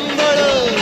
Sambara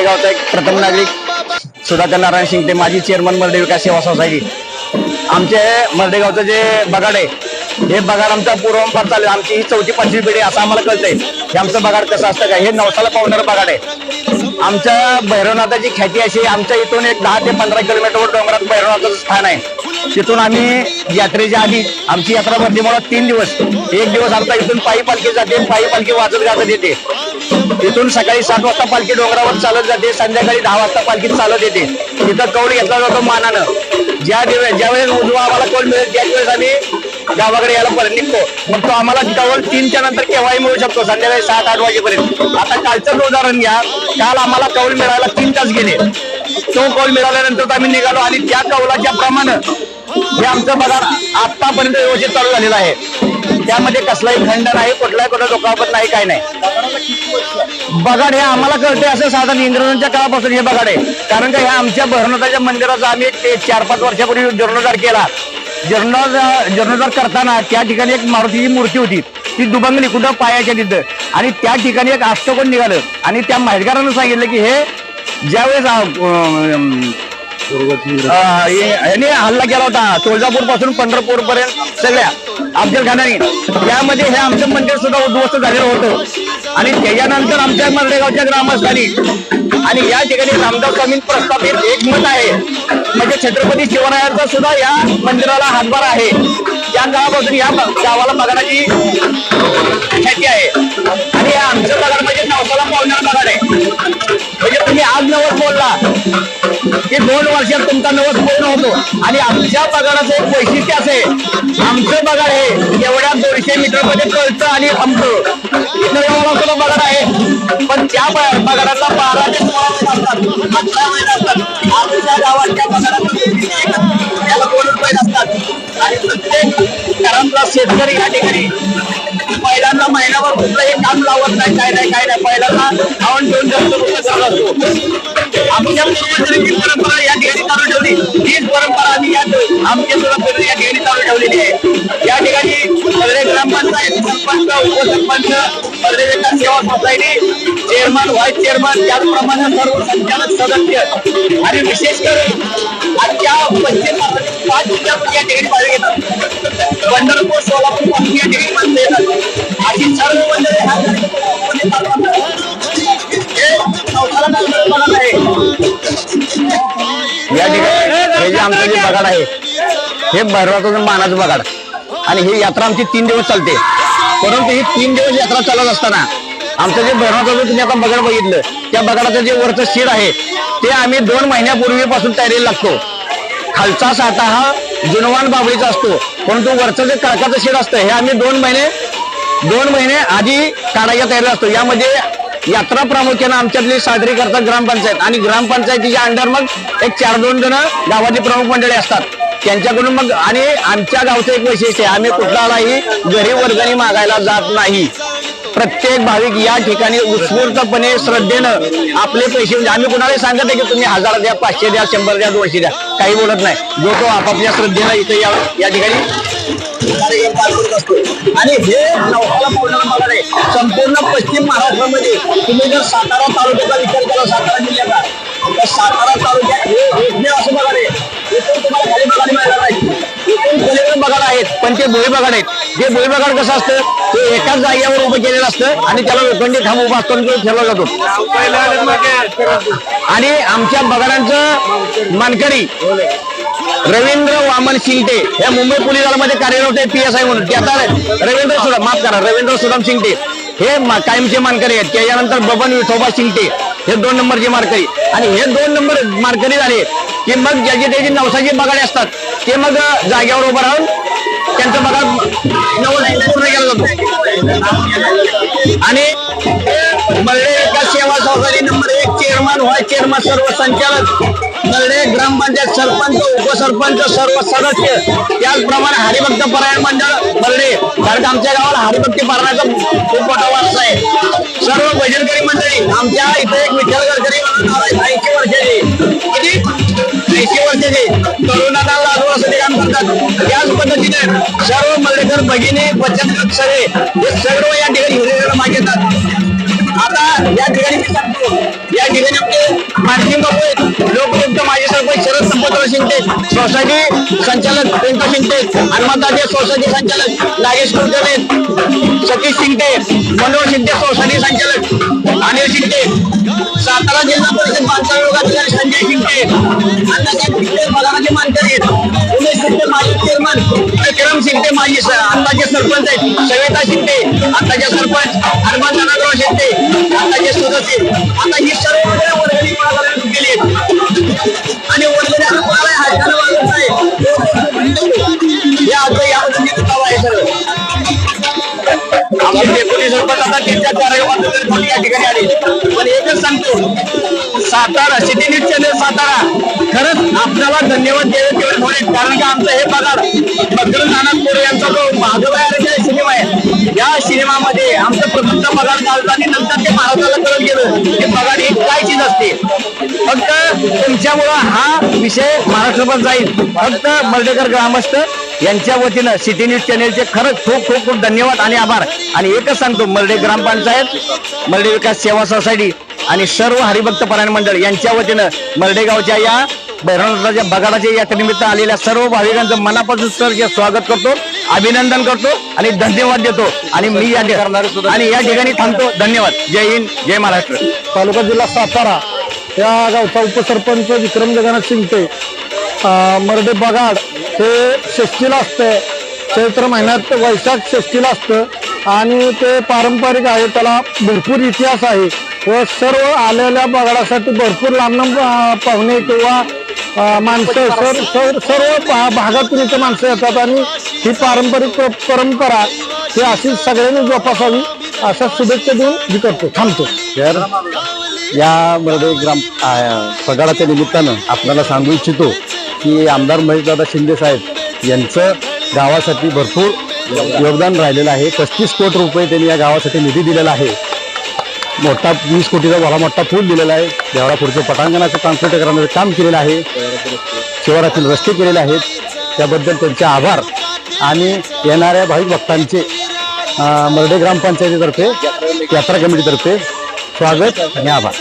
मर्डेगावचा एक प्रथम नागरिक सुधाकर नारायण शिंगटे माजी चेअरमन मर्डे विकास सेवा सोसायटी. आमचे मर्डेगावचं जे बगाड आहे हे बगाड आमचा पूर्वंपार चालू आहे. आमची ही चौथी पाचवी पिढी असं आम्हाला कळतंय. हे आमचं बगाड कसं असतं का? हे नवसाला पावणारं बगाड आहे. आमच्या भैरवनाथाची ख्याती अशी आमच्या इथून एक दहा ते पंधरा किलोमीटरवर डोंगरात भैरवनाथाचं स्थान आहे. तिथून आम्ही यात्रेच्या आधी आमची यात्रा भरती मला तीन दिवस. एक दिवस आमचा इथून पायी पालखी जाते पायी पालखी वाजत गाजत येते. इथून सकाळी सात वाजता पालखी डोंगरावर चालत जाते संध्याकाळी दहा वाजता पालखी चालत येते. तिथं कौल घेतला जातो मानानं. ज्या दिवस ज्यावेळेस उजवा आम्हाला कौल मिळेल त्याच वेळेस आम्ही गावाकडे यायला परत निघतो. मग तो आम्हाला कौल तीनच्या नंतर केव्हाही मिळू शकतो. संध्याकाळी सात आठ वाजेपर्यंत. आता कालचं उदाहरण घ्या. काल आम्हाला कौल मिळायला तीन तास गेले. तो कौल मिळाल्यानंतर आम्ही निघालो आणि त्या कौलाच्या प्रमाणे हे आमचं बघा आतापर्यंत व्यवस्थित चालू झालेलं आहे. त्यामध्ये कसलाही खंड नाही कुठलाही कुठला दुखापत नाही काय नाही. बगाड हे आम्हाला कळते असं साधारण इंग्रजांच्या काळापासून हे बगाड आहे कारण का ह्या आमच्या भरणताच्या मंदिराचा आम्ही ते चार पाच वर्षापूर्वी जीर्णोद्धार केला. जीर्णोद्धार जीर्णोद्धार करताना त्या ठिकाणी एक मारुतीची मूर्ती होती. ती दुबंगली कुठं? पायाच्या तिथं. आणि त्या ठिकाणी एक अष्टकोण निघालं. आणि त्या माहितगारानं सांगितलं की हे ज्यावेळेस याने हल्ला केला होता तुळजापूरपासून पंढरपूर पर्यंत सगळ्या. अफजल खानाने त्यामध्ये हे आमचं मंदिर सुद्धा उद्ध्वस्त झालेलं होतं. आणि त्याच्यानंतर आमच्या मर्डेगावच्या ग्रामस्थांनी आणि या ठिकाणी रामदास स्वामी प्रस्थापित एकमत आहे. म्हणजे छत्रपती शिवरायांचा सुद्धा या मंदिराला हातभार आहे. या गावापासून या गावाला बघण्याची ख्याती आहे. आणि या आमचं बघाड म्हणजे नवसाला पावणारा बघाड आहे. म्हणजे तुम्ही आज नवस बोलला. की दोन वर्षात तुमचा नवस पूर्ण होतो. आणि आमच्या पगाराचं एक वैशिष्ट्य असे आमचं पगार हे एवढ्या दोनशे मीटरमध्ये कळतं आणि थांबतं. इथं एवढा सुद्धा बगाड आहे. पण त्या ब- बगाडाला बारा ते सोळा महिने असतात. आमच्या गावाच्या बगाडाला दोन रुपये असतात आणि प्रत्येक घरातला शेतकरी या ठिकाणी पहिल्यांदा महिन्याभर कुठलंही काम लावत नाही काय नाही काय नाही. पहिल्यांदा खाऊन ठेवून जास्त रुपये करत असतो आमच्या ती परंपरा या ठिकाणी चालू ठेवली तीच परंपरा आम्ही या आमच्या सुद्धा या ठिकाणी चालू ठेवलेली आहे. या ठिकाणी सगळे ग्रामपंचायत सरपंच उपसरपंच पर्यटन सेवा सोसायटी चेअरमन व्हाईस चेअरमन त्याचप्रमाणे सर्व संचालक सदस्य आणि विशेष करून आजच्या पश्चिम पाच या ठिकाणी पंढरपूर सोलापूरपासून या ठिकाणी माणसं येतात अशी सर्व ह्या हे या ठिकाणी हे जे आमचं जे बगाड आहे हे भैरवाचं मानाचं बगाड. आणि ही यात्रा आमची तीन दिवस चालते. परंतु ही तीन दिवस यात्रा चालत असताना आमचं जे भैरवाचं जो तुम्ही आता बगाड बघितलं त्या बगाडाचं जे वरचं शीड आहे ते आम्ही दोन महिन्यापूर्वीपासून तयारीला लागतो. खालचा साठा हा जुनवान बाबळीचा असतो. परंतु वरचं जे कळकाचं शेड असतं हे आम्ही दोन महिने दोन महिने आधी काढायच्या तयारी असतो. यामध्ये यात्रा प्रामुख्यानं आमच्यातली साजरी करतात ग्रामपंचायत. आणि ग्रामपंचायतीच्या अंडर मग एक चार दोन जण गावाची प्रमुख मंडळी असतात. त्यांच्याकडून मग आणि आमच्या गावचं एक वैशिष्ट्य आहे आम्ही कुठलाही गरीब वर्गणी मागायला जात नाही. प्रत्येक भाविक या ठिकाणी उत्स्फूर्तपणे श्रद्धेनं आपले पैसे म्हणजे आम्ही कुणाला सांगत आहे की तुम्ही हजार द्या पाचशे द्या शंभर द्या दोनशे द्या. काही बोलत नाही. जो तो आपापल्या श्रद्धेला इथे या या ठिकाणी पार पडत असतो. आणि हे नवसाला पौर्णिमा मला नाही संपूर्ण पश्चिम महाराष्ट्रामध्ये तुम्ही जर सातारा तालुक्याचा विचार केला सातारा जिल्ह्याचा तर सातारा तालुक्यात हे एकमेव असं बघा रे. ते भोई आहेत. जे भोई कसं असतं ते एकाच जागेवर उभं केलेलं असतं आणि त्याला लोखंडी खांब उभा असतो आणि ठेवला जातो. आणि आमच्या बगाडांचं मानकरी रवींद्र वामन शिंगटे या मुंबई पोलीस दलामध्ये कार्यरत आहे पी एस आय म्हणून. ते रवींद्र सुदाम माफ करा रवींद्र सुदाम शिंगटे. हे कायमचे मानकरी आहेत. त्याच्यानंतर बबन विठोबा शिंगटे. हे दोन नंबरचे मारकरी आणि हे दोन नंबर मारकरी झाले की मग ज्याची त्याची नवसाची बगाडे असतात ते मग जागेवर उभं राहून त्यांचं बघा नवस पूर्ण केला जातो. आणि मर्डे एका सेवा सहकारी नंबर एक चेअरमन व्हाय चेअरमन सर्व संचालक मर्डे ग्रामपंचायत सरपंच उपसरपंच सर्व सदस्य. त्याचप्रमाणे हरिभक्त परायण मंडळ मर्डे कारण का आमच्या गावाला हरिभक्ती पारायणाचा खूप मोठा वारसा आहे. सर्व भजनकरी मंडळी आमच्या इथे एक विठ्ठल गडकरी ऐंशी वर्षाची. त्याच सर्व मर्डेकर भगिनी बचत गट सगळे हे सर्व या ठिकाणी हिरेकडे मागेतात आता या ठिकाणी मी सांगतो या ठिकाणी आपले मार्किंग बाबू आहेत. लोकयुक्त माजी सरपंच शरद संपतराव शिंदे सोसायटी संचालक प्रियंका शिंदे हनुमंताचे सोसायटी संचालक नागेश कुलकर्णी सतीश शिंदे मनोज शिंदे सोसायटी संचालक अनिल शिंदे. सातारा जिल्हा परिषद बांधकाम विभागाधिकारी संजय शिंदे. अण्णासाहेब शिंदे बगाराचे मानकरी आहेत. चेअरमन विक्रम शिंदे माजी स- आत्ताचे सरपंच आहेत. सविता शिंदे आत्ताचे सरपंच हनुमान धनाराव शिंदे आत्ताचे सदस्य आता ही सर्व वर्गणी गोळा गेली आणि वर्गणी आता कोणाला हाताने वागत नाही या आता आहे आमचे सरपंच आता त्यांच्या कार्यक्रमात या ठिकाणी आले. पण एकच सांगतो Satara city news channel Satara. आपल्याला धन्यवाद द्यावे तेवढे थोडे कारण का आमचं हे पगार भद्र नानाथ मोरे यांचा जो महादेवाचा सिनेमा आहे. या सिनेमामध्ये आमचं प्रबंध पगार चालतं आणि नंतर ते महाराजाला कळत गेलं. की पगार ही काय चीज असते. फक्त तुमच्यामुळं हा विषय महाराष्ट्रभर जाईल. फक्त मर्डेकर ग्रामस्थ यांच्या वतीनं सिटी न्यूज चॅनेलचे खरंच खूप खूप खूप धन्यवाद आणि आभार. आणि एकच सांगतो मर्डे ग्रामपंचायत मर्डे विकास सेवा सोसायटी आणि सर्व हरिभक्त परायण मंडळ यांच्या वतीनं मर्डेगावच्या या भैरवनाथाच्या बगाडाच्या यात्रेनिमित्त आलेल्या सर्व भाविकांचं मनापासून सर स्वागत करतो अभिनंदन करतो आणि धन्यवाद देतो. आणि मी या ठिकाणी आणि या ठिकाणी थांबतो. धन्यवाद. जय हिंद जय महाराष्ट्र. तालुका जिल्हा सातारा या गावचा उपसरपंच विक्रम जगन्नाथ शिंगटे अं, मर्डे बगाड हे षष्टीला असतं. चैत्र महिन्यात वैशाख षष्टीला असतं. आणि ते पारंपरिक आहे त्याला भरपूर इतिहास आहे. व सर्व आलेल्या बगाडासाठी भरपूर लांब पाहुणे किंवा माणसं सर सर सर्व भा- भागातून इथे माणसं येतात आणि ही पारंपरिक परंपरा ही अशी सगळ्यांनी जोपासावी अशा शुभेच्छा देऊन मी करतो थांबतो. तर या मर्डे ग्राम पगाराच्या निमित्तानं आपल्याला सांगू इच्छितो की आमदार महेशदादा शिंदे साहेब यांचं गावासाठी भरपूर योगदान राहिलेलं आहे. पस्तीस कोटी रुपये त्यांनी या गावासाठी निधी दिलेला आहे. मोठा वीस कोटीचा भला मोठा पूल दिलेला आहे. देवळा पुढचं पटांगणाचं कॉन्क्रीट करण्याचं काम केलेलं आहे. शिवारातील रस्ते केलेले आहेत. त्याबद्दल त्यांचे आभार. आणि येणाऱ्या भाविक भक्तांचे मर्डे ग्रामपंचायतीतर्फे यात्रा कमिटीतर्फे स्वागत आणि आभार.